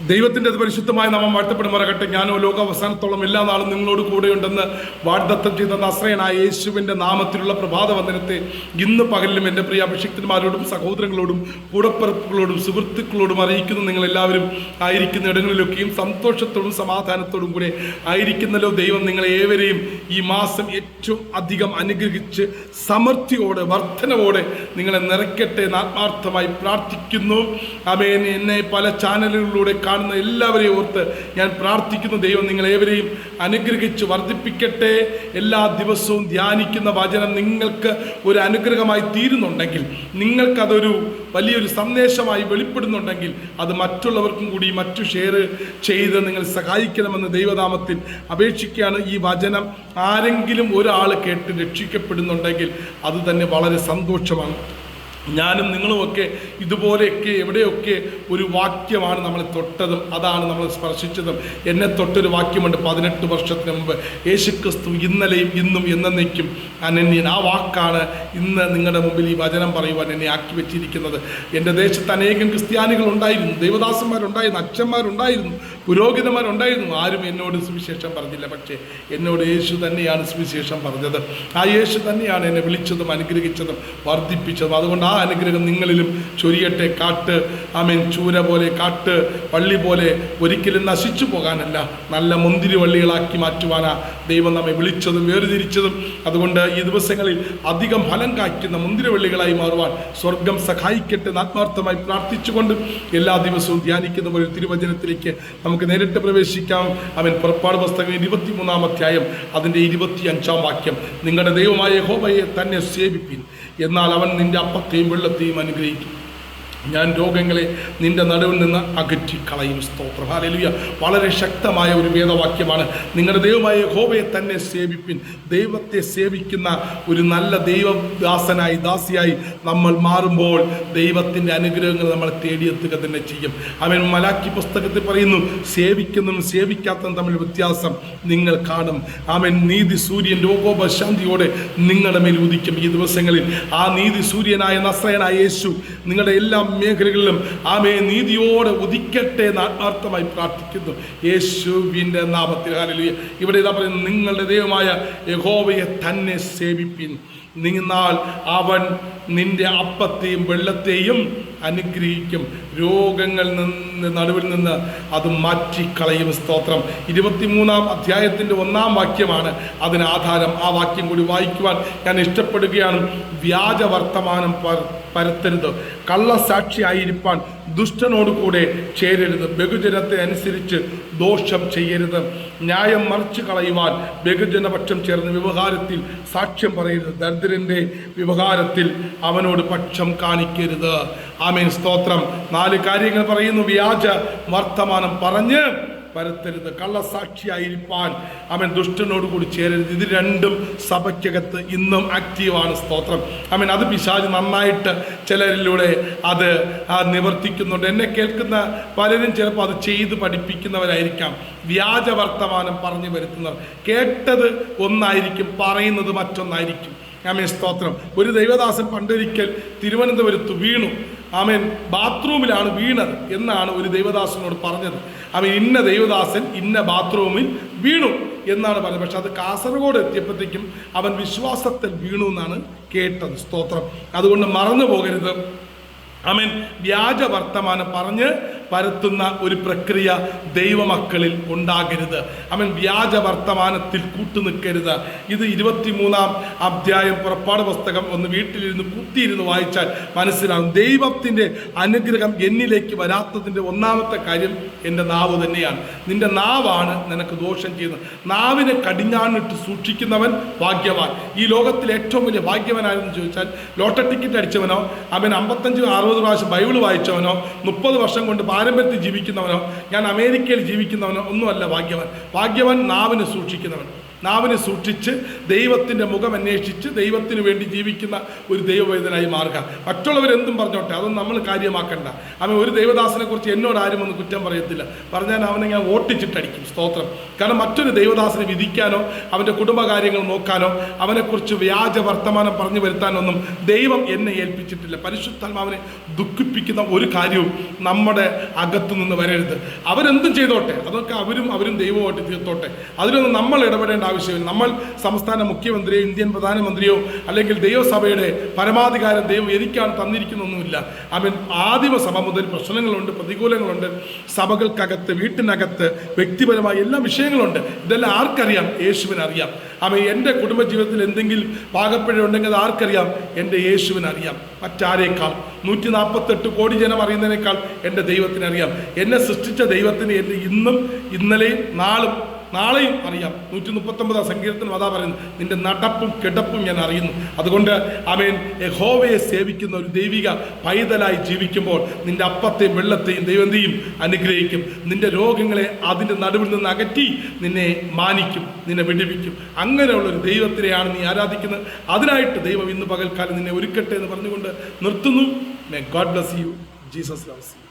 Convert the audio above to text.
ദൈവത്തിന്റെ പരിശുദ്ധമായ നാമം വാഴ്ത്തപ്പെടുമാറാകട്ടെ. ഞാനോ ലോക അവസാനത്തോളം എല്ലാ നാളും നിങ്ങളോട് കൂടെയുണ്ടെന്ന് വാഗ്ദത്തം ചെയ്ത നസ്രയനായ യേശുവിന്റെ നാമത്തിലുള്ള പ്രഭാത വന്ദനത്തെ ഇന്ന് പകലിലും എന്റെ പ്രിയ അഭിഷിക്തന്മാരോടും സഹോദരങ്ങളോടും കൂടപ്പറപ്പുകളോടും സുഹൃത്തുക്കളോടും അറിയിക്കുന്ന നിങ്ങൾ എല്ലാവരും ആയിരിക്കുന്ന ഇടങ്ങളിലൊക്കെയും സന്തോഷത്തോടും സമാധാനത്തോടും കൂടെ ആയിരിക്കുന്നല്ലോ ദൈവം നിങ്ങളെ ഏവരെയും ഈ മാസം ഏറ്റവും അധികം അനുഗ്രഹിച്ച് സമൃദ്ധിയോടെ വർധനവോടെ നിങ്ങളെ നിറയ്ക്കട്ടെ എന്ന് ആത്മാർത്ഥമായി പ്രാർത്ഥിക്കുന്നു. അമേൻ എന്നെ പല ചാനലുകളിലൂടെ കാണുന്ന എല്ലാവരെയും ഓർത്ത് ഞാൻ പ്രാർത്ഥിക്കുന്നു ദൈവം നിങ്ങളേവരെയും അനുഗ്രഹിച്ച് വർദ്ധിപ്പിക്കട്ടെ. എല്ലാ ദിവസവും ധ്യാനിക്കുന്ന വചനം നിങ്ങൾക്ക് ഒരു അനുഗ്രഹമായി തീരുന്നുണ്ടെങ്കിൽ നിങ്ങൾക്കതൊരു വലിയൊരു സന്ദേശമായി വെളിപ്പെടുന്നുണ്ടെങ്കിൽ അത് മറ്റുള്ളവർക്കും കൂടി മറ്റു ഷെയർ ചെയ്ത് നിങ്ങൾ സഹായിക്കണമെന്ന് ദൈവനാമത്തിൽ അപേക്ഷിക്കുകയാണ്. ഈ വചനം ആരെങ്കിലും ഒരാൾ കേട്ട് രക്ഷിക്കപ്പെടുന്നുണ്ടെങ്കിൽ അത് തന്നെ വളരെ സന്തോഷമാണ്. ഞാനും നിങ്ങളുമൊക്കെ ഇതുപോലെയൊക്കെ എവിടെയൊക്കെ ഒരു വാക്യമാണ് നമ്മളെ തൊട്ടതും അതാണ് നമ്മൾ സ്പർശിച്ചതും. എന്നെ തൊട്ടൊരു വാക്യമുണ്ട് പതിനെട്ട് വർഷത്തിന് മുമ്പ്. യേശുക്രിസ്തു ഇന്നലെയും ഇന്നും എന്നേക്കും അനന്യൻ. ആ വാക്കാണ് ഇന്ന് നിങ്ങളുടെ മുമ്പിൽ ഈ വചനം പറയുവാൻ എന്നെ ആക്കി വെച്ചിരിക്കുന്നത് എന്റെ ദേശത്ത് അനേകം ക്രിസ്ത്യാനികൾ ഉണ്ടായിരുന്നു ദേവദാസന്മാരുണ്ടായിരുന്നു അച്ഛന്മാരുണ്ടായിരുന്നു പുരോഹിതന്മാരുണ്ടായിരുന്നു. ആരും എന്നോട് സുവിശേഷം പറഞ്ഞില്ല. പക്ഷേ എന്നോട് യേശു തന്നെയാണ് സുവിശേഷം പറഞ്ഞത്. ആ യേശു തന്നെയാണ് എന്നെ വിളിച്ചതും അനുഗ്രഹിച്ചതും വർദ്ധിപ്പിച്ചതും. അതുകൊണ്ട് ആ അനുഗ്രഹം നിങ്ങളിലും ചൊരിയട്ടെ കാട്ട് ആമേൻ ചൂര പോലെ കാട്ട് പള്ളി പോലെ ഒരിക്കലും നശിച്ചു പോകാനല്ല. നല്ല മുന്തിരി വള്ളികളാക്കി മാറ്റുവാനാ ദൈവം നമ്മെ വിളിച്ചതും വേർതിരിച്ചതും. അതുകൊണ്ട് ഈ ദിവസങ്ങളിൽ അധികം ഫലം കായ്ക്കുന്ന മുന്തിരി വള്ളികളായി മാറുവാൻ സ്വർഗം സഹായിക്കട്ടെ ആത്മാർത്ഥമായി പ്രാർത്ഥിച്ചുകൊണ്ട് എല്ലാ ദിവസവും ധ്യാനിക്കുന്ന ഒരു തിരുവചനത്തിലേക്ക് നമുക്ക് നേരിട്ട് പ്രവേശിക്കാം. അവൻ പുറപ്പാട് പുസ്തകം ഇരുപത്തിമൂന്നാം അധ്യായം അതിന്റെ ഇരുപത്തി അഞ്ചാം വാക്യം. നിങ്ങളുടെ ദൈവമായ ഹോബയെ തന്നെ സേവിപ്പിൻ. എന്നാൽ അവൻ നിന്റെ അപ്പത്തെയും വെള്ളത്തെയും അനുഗ്രഹിക്കും. ഞാൻ രോഗങ്ങളെ നിന്റെ നടുവിൽ നിന്ന് അകറ്റി കളയും. സ്തോത്രം. ഹാലലുയ വളരെ ശക്തമായ ഒരു വേദവാക്യമാണ്. നിങ്ങളുടെ ദൈവമായ ഹോബയെ തന്നെ സേവിപ്പിൻ. ദൈവത്തെ സേവിക്കുന്ന ഒരു നല്ല ദൈവദാസനായി ദാസിയായി നമ്മൾ മാറുമ്പോൾ ദൈവത്തിന്റെ അനുഗ്രഹങ്ങൾ നമ്മൾ തേടിയെത്തുക തന്നെ ചെയ്യും. അവൻ മലാക്കി പുസ്തകത്തിൽ പറയുന്നു സേവിക്കുന്നതും സേവിക്കാത്തതും തമ്മിൽ വ്യത്യാസം നിങ്ങൾ കാണും. അവൻ നീതി സൂര്യൻ രോഗോപശാന്തിയോടെ നിങ്ങളുടെ മേൽ ഉദിക്കും. ഈ ദിവസങ്ങളിൽ ആ നീതി സൂര്യനായ നസ്രയനായ യേശു നിങ്ങളുടെ എല്ലാ മേഖലകളിലും ആമേ നീതിയോടെ ഉദിക്കട്ടെ എന്ന് ആത്മാർത്ഥമായി പ്രാർത്ഥിക്കുന്നു. യേശുവിന്റെ നാമത്തിൽ ഹാലലിയ ഇവിടെ ഇതാ പറയുന്നത് നിങ്ങളുടെ ദൈവമായ യഹോവയെ തന്നെ സേവിപ്പിൻ. നിന്നാൽ അവൻ നിന്റെ അപ്പത്തെയും വെള്ളത്തെയും അനുഗ്രഹിക്കും. രോഗങ്ങളിൽ നിന്ന് നടുവിൽ നിന്ന് അത് മാറ്റിക്കളയും. സ്തോത്രം. ഇരുപത്തിമൂന്നാം അധ്യായത്തിന്റെ ഒന്നാം വാക്യമാണ് അതിന് ആധാരം. ആ വാക്യം കൂടി വായിക്കുവാൻ ഞാൻ ഇഷ്ടപ്പെടുകയാണ്. വ്യാജ വർത്തമാനം പരത്തരുത്. കള്ളസാക്ഷിയായിരിക്കാൻ ദുഷ്ടനോട് കൂടെ ചേരരുത്. ബഹുജനത്തെ അനുസരിച്ച് ദോഷം ചെയ്യരുത്. ന്യായം മറിച്ചു കളയുവാൻ ബഹുജനപക്ഷം ചേർന്ന് വ്യവഹാരത്തിൽ സാക്ഷ്യം പറയരുത്. ദരിദ്രന്റെ വ്യവഹാരത്തിൽ അവനോട് പക്ഷം കാണിക്കരുത്. ആമേൻ. സ്തോത്രം. നാല് കാര്യങ്ങൾ പറയുന്നു. വ്യാജ വർത്തമാനം പറഞ്ഞ് പരത്തരുത് കള്ളസാക്ഷിയായിരിക്കാൻ. അവൻ ദുഷ്ടനോട് കൂടി ചേരരുത്. ഇത് രണ്ടും സഭയ്ക്കകത്ത് ഇന്നും ആക്റ്റീവാണ് സ്തോത്രം. അവൻ അത് പിശാജ് നന്നായിട്ട് ചിലരിലൂടെ അത് നിവർത്തിക്കുന്നുണ്ട്. എന്നെ കേൾക്കുന്ന പലരും ചിലപ്പോൾ അത് ചെയ്ത് പഠിപ്പിക്കുന്നവരായിരിക്കാം. വ്യാജ വർത്തമാനം പറഞ്ഞു വരുത്തുന്നവർ. കേട്ടത് ഒന്നായിരിക്കും പറയുന്നത് മറ്റൊന്നായിരിക്കും. ആമേൻ സ്തോത്രം. ഒരു ദൈവദാസൻ പണ്ടൊരിക്കൽ തിരുവനന്തപുരത്ത് വീണു. ആമേൻ. ബാത്റൂമിലാണ് വീണത് എന്നാണ് ഒരു ദൈവദാസനോട് പറഞ്ഞത്. അവൻ ഇന്ന ദൈവദാസൻ ഇന്ന ബാത്റൂമിൽ വീണു എന്നാണ് പറഞ്ഞത്. പക്ഷെ അത് കാസർഗോഡ് എത്തിയപ്പോഴത്തേക്കും അവൻ വിശ്വാസത്തിൽ വീണു എന്നാണ് കേട്ടത് സ്തോത്രം. അതുകൊണ്ട് മറന്നു പോകരുത് ആമേൻ. വ്യാജ വർത്തമാനം പറഞ്ഞ് പരത്തുന്ന ഒരു പ്രക്രിയ ദൈവമക്കളിൽ ഉണ്ടാകരുത്. അവൻ വ്യാജ വർത്തമാനത്തിൽ കൂട്ടുനിൽക്കരുത് ഇത് ഇരുപത്തിമൂന്നാം അധ്യായം പുറപ്പാട് പുസ്തകം ഒന്ന് വീട്ടിലിരുന്ന് കുത്തിയിരുന്ന് വായിച്ചാൽ മനസ്സിലാകും. ദൈവത്തിന്റെ അനുഗ്രഹം എന്നിലേക്ക് വരാത്തതിന്റെ ഒന്നാമത്തെ കാര്യം എന്റെ നാവ് തന്നെയാണ്. നിന്റെ നാവാണ് നിനക്ക് ദോഷം ചെയ്യുന്നത്. നാവിനെ കടിഞ്ഞാണിട്ട് സൂക്ഷിക്കുന്നവൻ ഭാഗ്യവാൻ. ഈ ലോകത്തിൽ ഏറ്റവും വലിയ ഭാഗ്യവനാരെന്ന് ചോദിച്ചാൽ ലോട്ടർ ടിക്കറ്റ് അടിച്ചവനോ അവൻ അമ്പത്തഞ്ച് അറുപത് പ്രാവശ്യം ബൈബിൾ വായിച്ചവനോ മുപ്പത് വർഷം കൊണ്ട് പാരമ്പര്യത്തിൽ ജീവിക്കുന്നവനോ ഞാൻ അമേരിക്കയിൽ ജീവിക്കുന്നവനോ ഒന്നുമല്ല ഭാഗ്യവാൻ. ഭാഗ്യവാൻ നാവിനെ സൂക്ഷിക്കുന്നവൻ. നാവിനെ സൂക്ഷിച്ച് ദൈവത്തിന്റെ മുഖം അന്വേഷിച്ച് ദൈവത്തിന് വേണ്ടി ജീവിക്കുന്ന ഒരു ദൈവവേദനായി മാറുക. മറ്റുള്ളവരെന്തും പറഞ്ഞോട്ടെ അതൊന്നും നമ്മൾ കാര്യമാക്കണ്ട. അവൻ ഒരു ദൈവദാസനെ കുറിച്ച് എന്നോട് ആരും ഒന്ന് കുറ്റം പറയത്തില്ല. പറഞ്ഞാൽ അവനെ ഞാൻ ഓട്ടിച്ചിട്ടടിക്കും. സ്തോത്രം. കാരണം മറ്റൊരു ദൈവദാസനെ വിധിക്കാനോ അവന്റെ കുടുംബകാര്യങ്ങൾ നോക്കാനോ അവനെക്കുറിച്ച് വ്യാജ വർത്തമാനം പറഞ്ഞു വരുത്താനൊന്നും ദൈവം എന്നെ ഏൽപ്പിച്ചിട്ടില്ല. പരിശുദ്ധാത്മാവിനെ ദുഃഖിപ്പിക്കുന്ന ഒരു കാര്യവും നമ്മുടെ അകത്തു നിന്ന് വരരുത്. അവരെന്തും ചെയ്തോട്ടെ അതൊക്കെ അവരും അവരും ദൈവമായിട്ട് തീർത്തോട്ടെ. അതിലൊന്നും നമ്മൾ ഇടപെടേണ്ട ആവശ്യമില്ല നമ്മൾ സംസ്ഥാന മുഖ്യമന്ത്രിയോ ഇന്ത്യൻ പ്രധാനമന്ത്രിയോ അല്ലെങ്കിൽ ദൈവസഭയുടെ പരമാധികാരം ദൈവം എനിക്കാണ് തന്നിരിക്കുന്നൊന്നുമില്ല. അവൻ ആദിമസഭ മുതൽ പ്രശ്നങ്ങളുണ്ട് പ്രതികൂലങ്ങളുണ്ട്. സഭകൾക്കകത്ത് വീട്ടിനകത്ത് വ്യക്തിപരമായ എല്ലാ വിഷയങ്ങളുണ്ട്. ഇതെല്ലാം ആർക്കറിയാം? യേശുവിനറിയാം. അവൻ എന്റെ കുടുംബജീവിതത്തിൽ എന്തെങ്കിലും പാകപ്പിഴ ഉണ്ടെങ്കിൽ അത് ആർക്കറിയാം? എന്റെ യേശുവിനറിയാം. മറ്റാരേക്കാൾ? നൂറ്റി നാൽപ്പത്തെട്ട് കോടി ജനം അറിയുന്നതിനേക്കാൾ എന്റെ ദൈവത്തിനറിയാം. എന്നെ സൃഷ്ടിച്ച ദൈവത്തിന് എന്റെ ഇന്നും ഇന്നലെയും നാളും നാളെയും അറിയാം. നൂറ്റി മുപ്പത്തൊമ്പതാം സങ്കീർത്തനം അതാ പറയുന്നു നിന്റെ നടപ്പും കിടപ്പും ഞാൻ അറിയുന്നു. അതുകൊണ്ട് അവൻ യഹോവയെ സേവിക്കുന്ന ഒരു ദൈവിക പൈതലായി ജീവിക്കുമ്പോൾ നിന്റെ അപ്പത്തെയും വെള്ളത്തെയും ദൈവം ചെയ്യും? അനുഗ്രഹിക്കും. നിന്റെ രോഗങ്ങളെ അതിന്റെ നടുവിൽ നിന്ന് അകറ്റി നിന്നെ മാനിക്കും നിന്നെ വിടിവിക്കും. അങ്ങനെയുള്ള ഒരു ദൈവത്തിനെയാണ് നീ ആരാധിക്കുന്നത്. അതിനായിട്ട് ദൈവം ഇന്ന് പകൽക്കാലം നിന്നെ ഒരുക്കട്ടെ എന്ന് പറഞ്ഞുകൊണ്ട് നിർത്തുന്നു. May God bless you Jesus loves you